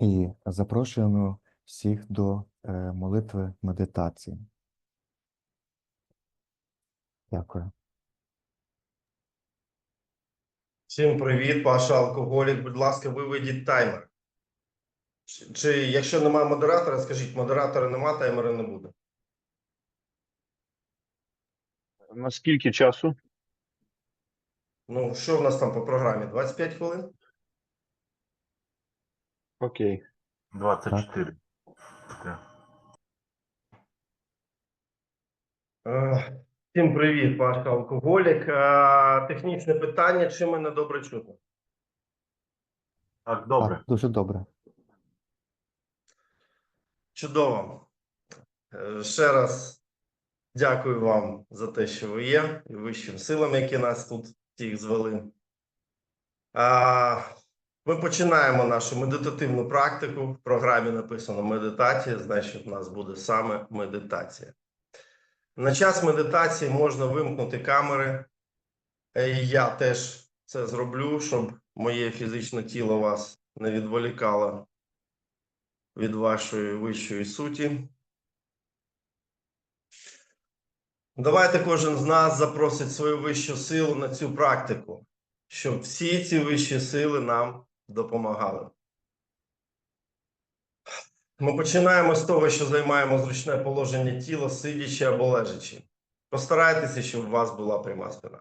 І запрошуємо всіх до е, молитви медитації. Дякую. Всім привіт, Паша Алкоголік. Будь ласка, виведіть таймер. Чи, чи якщо немає модератора, скажіть, модератора нема, таймера не буде. На скільки часу? Ну, що в нас там по програмі? 25 хвилин? Окей. 24. Е, Всім привіт, Паша Алкоголік. Е, Технічне питання, чи мене добре чути? Так, добре. Так, дуже добре. Чудово. Е, Ще раз дякую вам за те, що ви є, і вищим силам, які нас тут всіх звели. А, Ми починаємо нашу медитативну практику. В програмі написано медитація, значить, у нас буде саме медитація. На час медитації можна вимкнути камери. Е, і Я теж це зроблю, щоб моє фізичне тіло вас не відволікало від вашої вищої суті. Давайте кожен з нас запросить свою вищу силу на цю практику, щоб всі ці вищі сили нам допомагали. Ми починаємо з того, що займаємо зручне положення тіла, сидячи або лежачи. Постарайтеся, щоб у вас була пряма спина.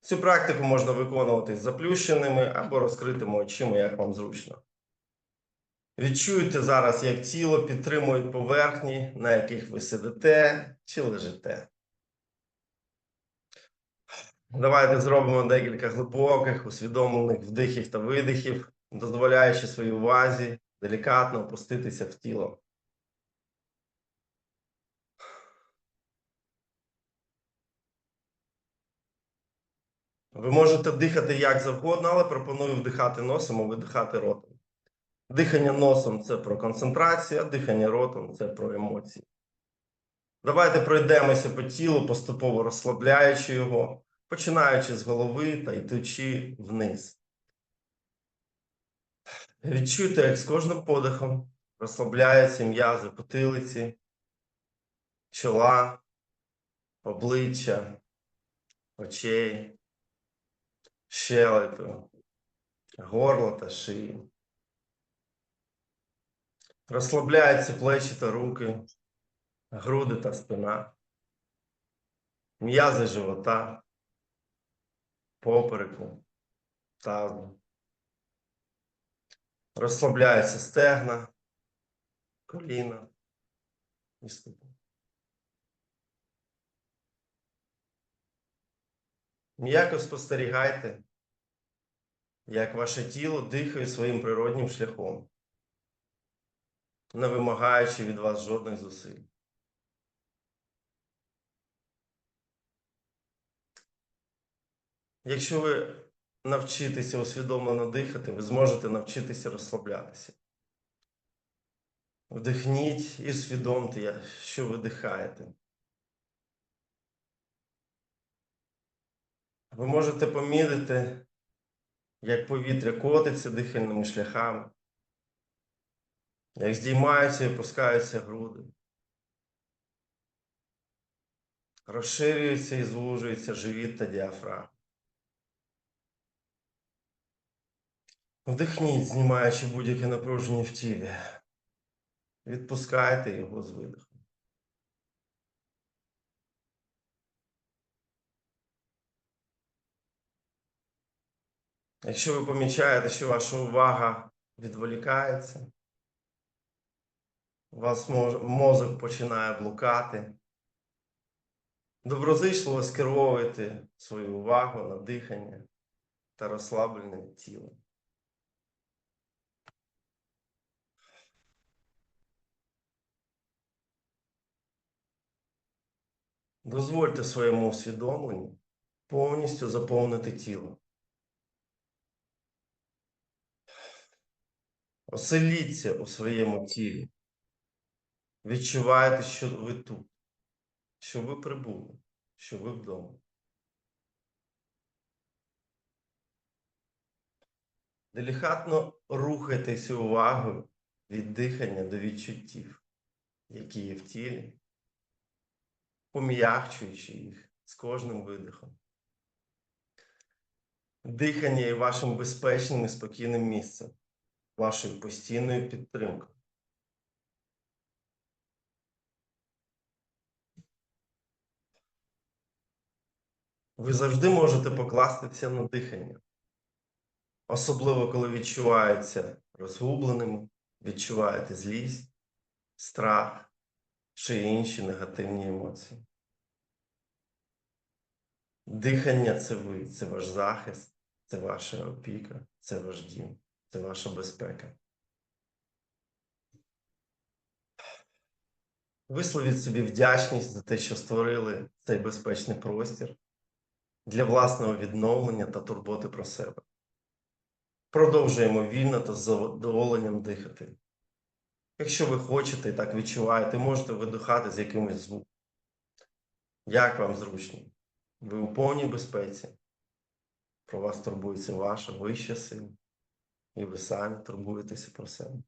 Цю практику можна виконувати з заплющеними або розкритими очима, як вам зручно. Відчуйте зараз, як тіло підтримує поверхні, на яких ви сидите чи лежите. Давайте зробимо декілька глибоких, усвідомлених вдихів та видихів, дозволяючи своїй увазі делікатно опуститися в тіло. Ви можете дихати як завгодно, але пропоную вдихати носом, а видихати ротом. Дихання носом це про концентрацію, а дихання ротом це про емоції. Давайте пройдемося по тілу, поступово розслабляючи його, починаючи з голови та йдучи вниз. Відчуйте, як з кожним подихом розслабляються м'язи потилиці, чола, обличчя, очей, щелепи, горло та шиї. Розслабляються плечі та руки, груди та спина, м'язи живота, попереку, тазу. Розслабляються стегна, коліна і ступні. М'яко спостерігайте, як ваше тіло дихає своїм природнім шляхом не вимагаючи від вас жодних зусиль. Якщо ви навчитеся усвідомлено дихати, ви зможете навчитися розслаблятися. Вдихніть і усвідомте, що ви дихаєте. Ви можете помітити, як повітря котиться дихальними шляхами як здіймаються і опускаються груди. Розширюється і звужується живіт та діафрагма. Вдихніть, знімаючи будь-яке напруження в тілі. Відпускайте його з видихом. Якщо ви помічаєте, що ваша увага відволікається, у вас мозок починає блукати. Доброзичливо скеровуйте свою увагу на дихання та розслаблене тіло. Дозвольте своєму усвідомленню повністю заповнити тіло. Оселіться у своєму тілі. Відчуваєте, що ви тут, що ви прибули, що ви вдома. Делікатно рухайтесь увагою від дихання до відчуттів, які є в тілі, пом'якчуючи їх з кожним видихом. Дихання є вашим безпечним і спокійним місцем, вашою постійною підтримкою. Ви завжди можете покластися на дихання, особливо коли відчуваєтеся розгубленими, відчуваєте злість, страх чи інші негативні емоції. Дихання це ви, це ваш захист, це ваша опіка, це ваш дім, це ваша безпека. Висловіть собі вдячність за те, що створили цей безпечний простір для власного відновлення та турботи про себе. Продовжуємо вільно та з задоволенням дихати. Якщо ви хочете і так відчуваєте, можете видихати з якимось звуком. Як вам зручно? Ви у повній безпеці. Про вас турбується ваша вища сила, і ви самі турбуєтеся про себе.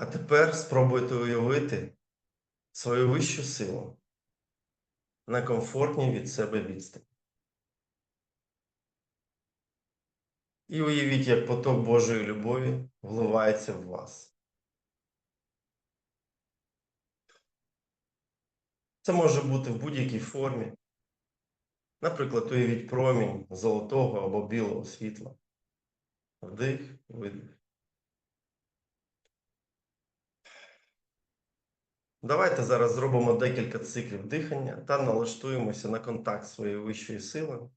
А тепер спробуйте уявити свою вищу силу на комфортній від себе відстані. І уявіть, як поток Божої любові вливається в вас. Це може бути в будь-якій формі. Наприклад, уявіть промінь золотого або білого світла. Вдих, видих. Давайте зараз зробимо декілька циклів дихання та налаштуємося на контакт своєї вищої сили.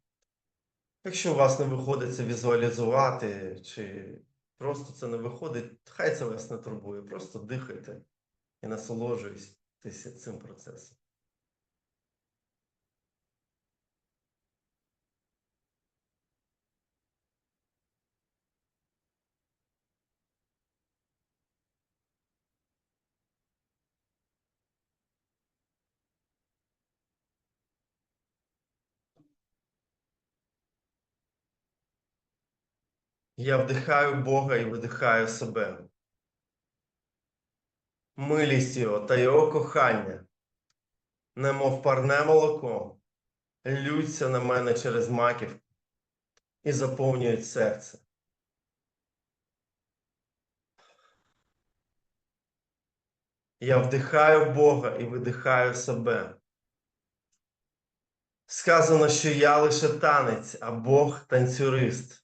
Якщо у вас не виходить це візуалізувати, чи просто це не виходить, хай це вас не турбує. Просто дихайте і насолоджуйтеся цим процесом. Я вдихаю Бога і видихаю себе. Милість Його та Його кохання, немов парне молоко, ллються на мене через маківку і заповнюють серце. Я вдихаю Бога і видихаю себе. Сказано, що я лише танець, а Бог танцюрист.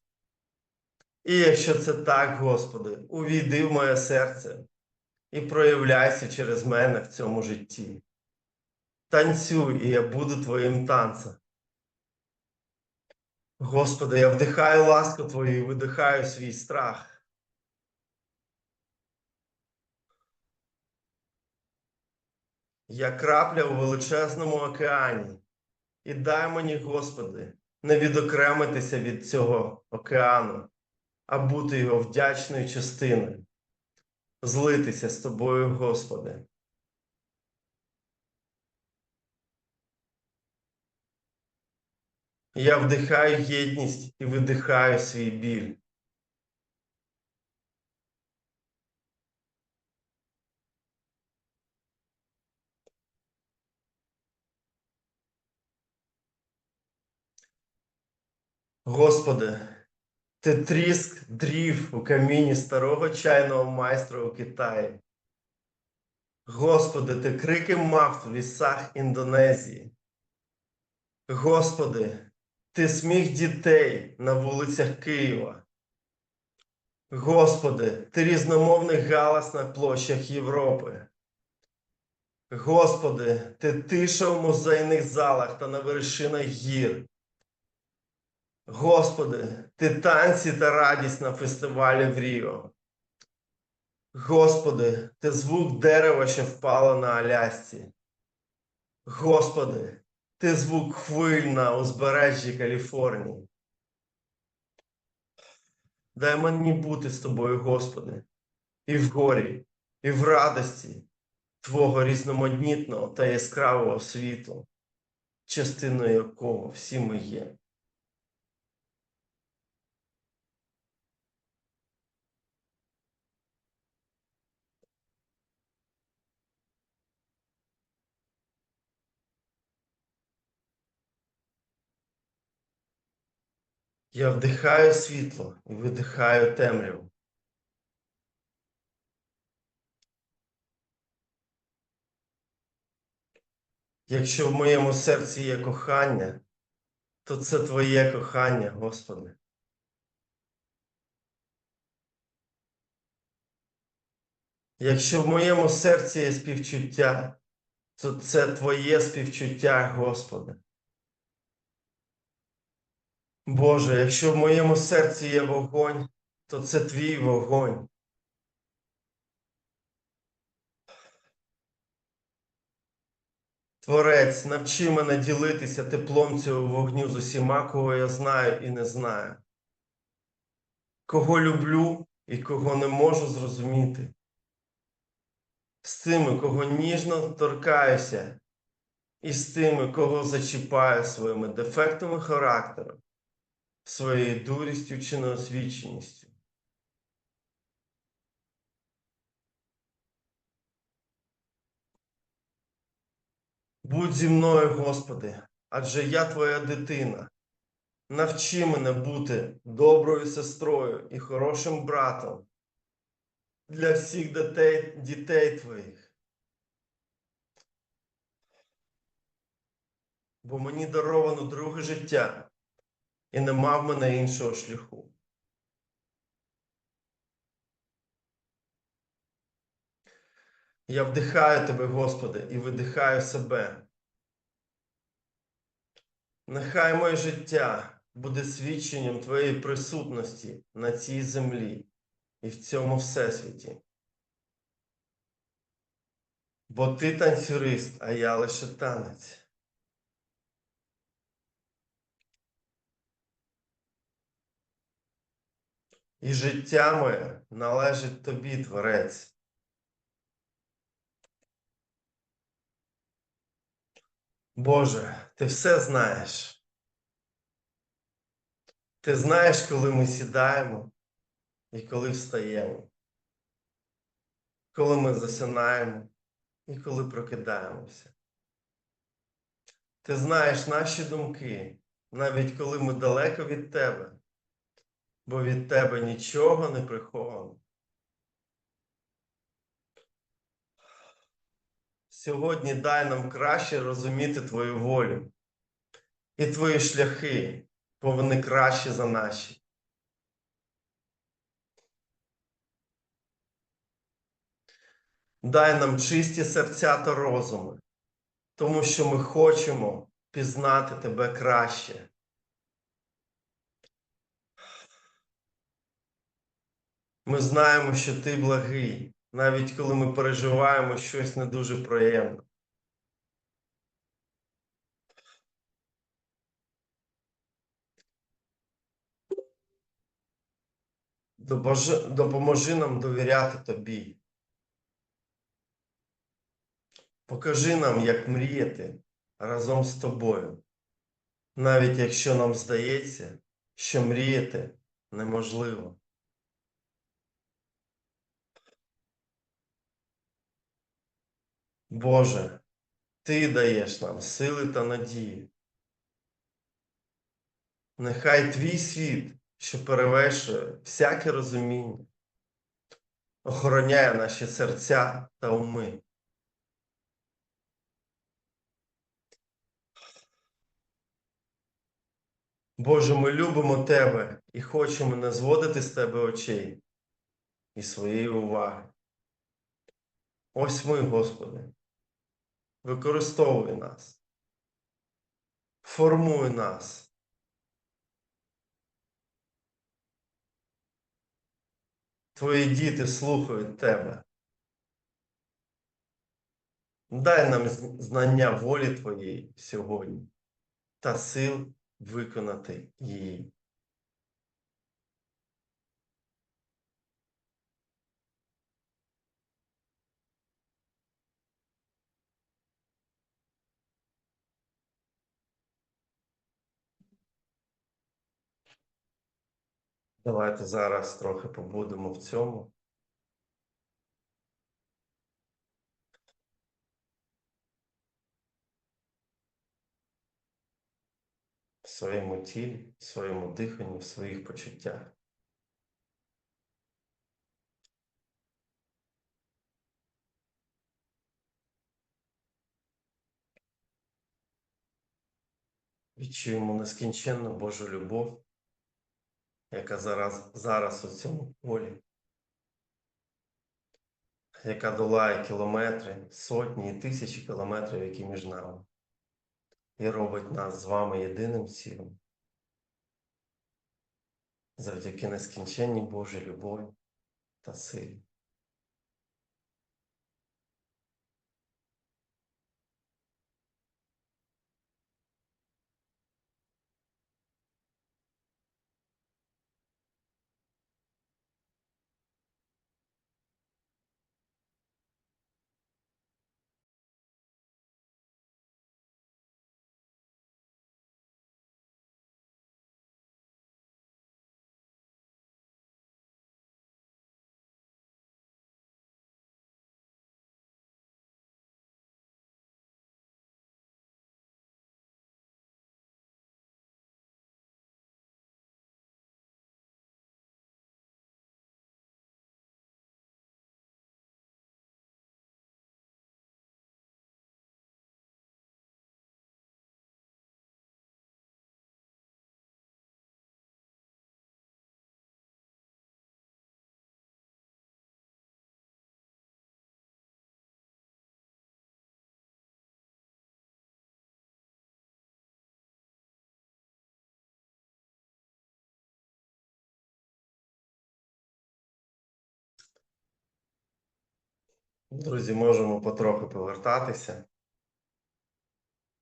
І якщо це так, Господи, увійди в моє серце і проявляйся через мене в цьому житті. Танцюй, і я буду твоїм танцем. Господи, я вдихаю ласку Твою і видихаю свій страх. Я крапля у величезному океані. І дай мені, Господи, не відокремитися від цього океану а бути його вдячною частиною, злитися з тобою, Господи. Я вдихаю єдність і видихаю свій біль. Господи, ти тріск дрів у каміні старого чайного майстра у Китаї. Господи, ти крики мав в лісах Індонезії. Господи, ти сміх дітей на вулицях Києва. Господи, ти різномовний галас на площах Європи. Господи, ти тиша в музейних залах та на вершинах гір. Господи, ти танці та радість на фестивалі в Ріо. Господи, ти звук дерева, що впало на Алясці. Господи, ти звук хвиль на узбережжі Каліфорнії. Дай мені бути з тобою, Господи, і в горі, і в радості Твого різноманітного та яскравого світу, частиною якого всі ми є. Я вдихаю світло і видихаю темряву. Якщо в моєму серці є кохання, то це Твоє кохання, Господи. Якщо в моєму серці є співчуття, то це Твоє співчуття, Господи. Боже, якщо в моєму серці є вогонь, то це твій вогонь. Творець, навчи мене ділитися теплом цього вогню з усіма, кого я знаю і не знаю, кого люблю і кого не можу зрозуміти, з тими, кого ніжно торкаюся, і з тими, кого зачіпаю своїми дефектами характеру своєю дурістю чи неосвіченістю. Будь зі мною, Господи, адже я Твоя дитина. Навчи мене бути доброю сестрою і хорошим братом для всіх дітей, дітей Твоїх. Бо мені даровано друге життя і нема в мене іншого шляху. Я вдихаю Тебе, Господи, і видихаю себе. Нехай моє життя буде свідченням Твоєї присутності на цій землі і в цьому всесвіті. Бо ти танцюрист, а я лише танець. І життя моє належить тобі, Творець. Боже, ти все знаєш. Ти знаєш, коли ми сідаємо і коли встаємо, коли ми засинаємо і коли прокидаємося. Ти знаєш наші думки, навіть коли ми далеко від тебе бо від тебе нічого не приховано. Сьогодні дай нам краще розуміти Твою волю і Твої шляхи, бо вони кращі за наші. Дай нам чисті серця та розуми, тому що ми хочемо пізнати Тебе краще. Ми знаємо, що ти благий, навіть коли ми переживаємо щось не дуже приємне. Допоможи, нам довіряти тобі. Покажи нам, як мріяти разом з тобою, навіть якщо нам здається, що мріяти неможливо. Боже, Ти даєш нам сили та надії. Нехай твій світ, що перевершує всяке розуміння, охороняє наші серця та уми. Боже, ми любимо Тебе і хочемо не зводити з Тебе очей і своєї уваги. Ось ми, Господи, використовуй нас, формуй нас. Твої діти слухають Тебе. Дай нам знання волі Твоєї сьогодні та сил виконати її. Давайте зараз трохи побудемо в цьому. В своєму тілі, в своєму диханні, в своїх почуттях. Відчуємо нескінченну Божу любов, яка зараз, зараз у цьому полі, яка долає кілометри, сотні і тисячі кілометрів, які між нами, і робить нас з вами єдиним цілим. Завдяки нескінченній Божій любові та силі. Друзі, можемо потроху повертатися.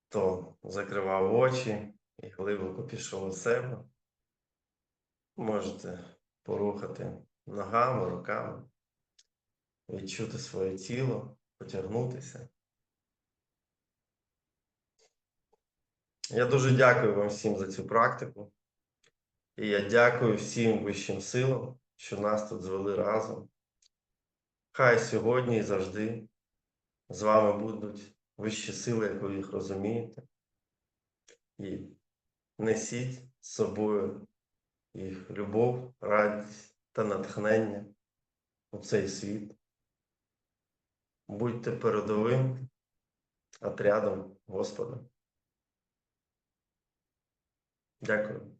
Хто закривав очі і глибоко пішов у себе. Можете порухати ногами, руками, відчути своє тіло, потягнутися. Я дуже дякую вам всім за цю практику. І я дякую всім вищим силам, що нас тут звели разом. Хай сьогодні і завжди з вами будуть вищі сили, як ви їх розумієте. І несіть з собою їх любов, радість та натхнення у цей світ. Будьте передовим отрядом Господа. Дякую.